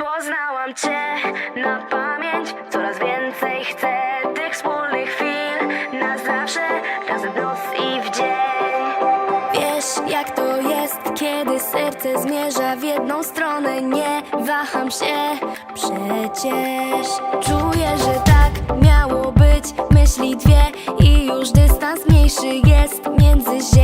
Poznałam cię na pamięć, coraz więcej chcę tych wspólnych chwil na zawsze, razem w noc i w dzień. Wiesz, jak to jest, kiedy serce zmierza w jedną stronę, nie waham się przecież. Czuję, że tak miało być, myśli dwie i już dystans mniejszy jest między ziemią.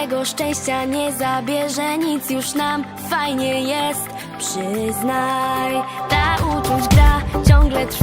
Tego szczęścia nie zabierze nic już nam Fajnie jest, przyznaj Ta uczuć gra ciągle trwa.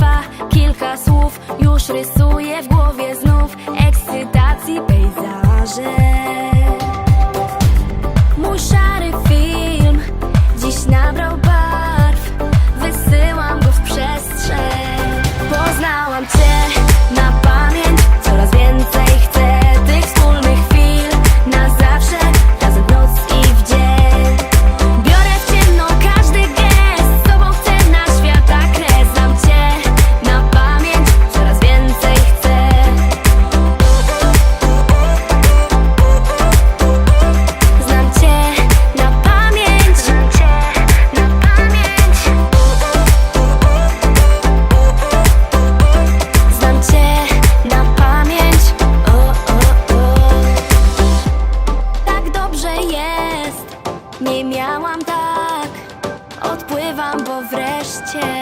Pływam, bo wreszcie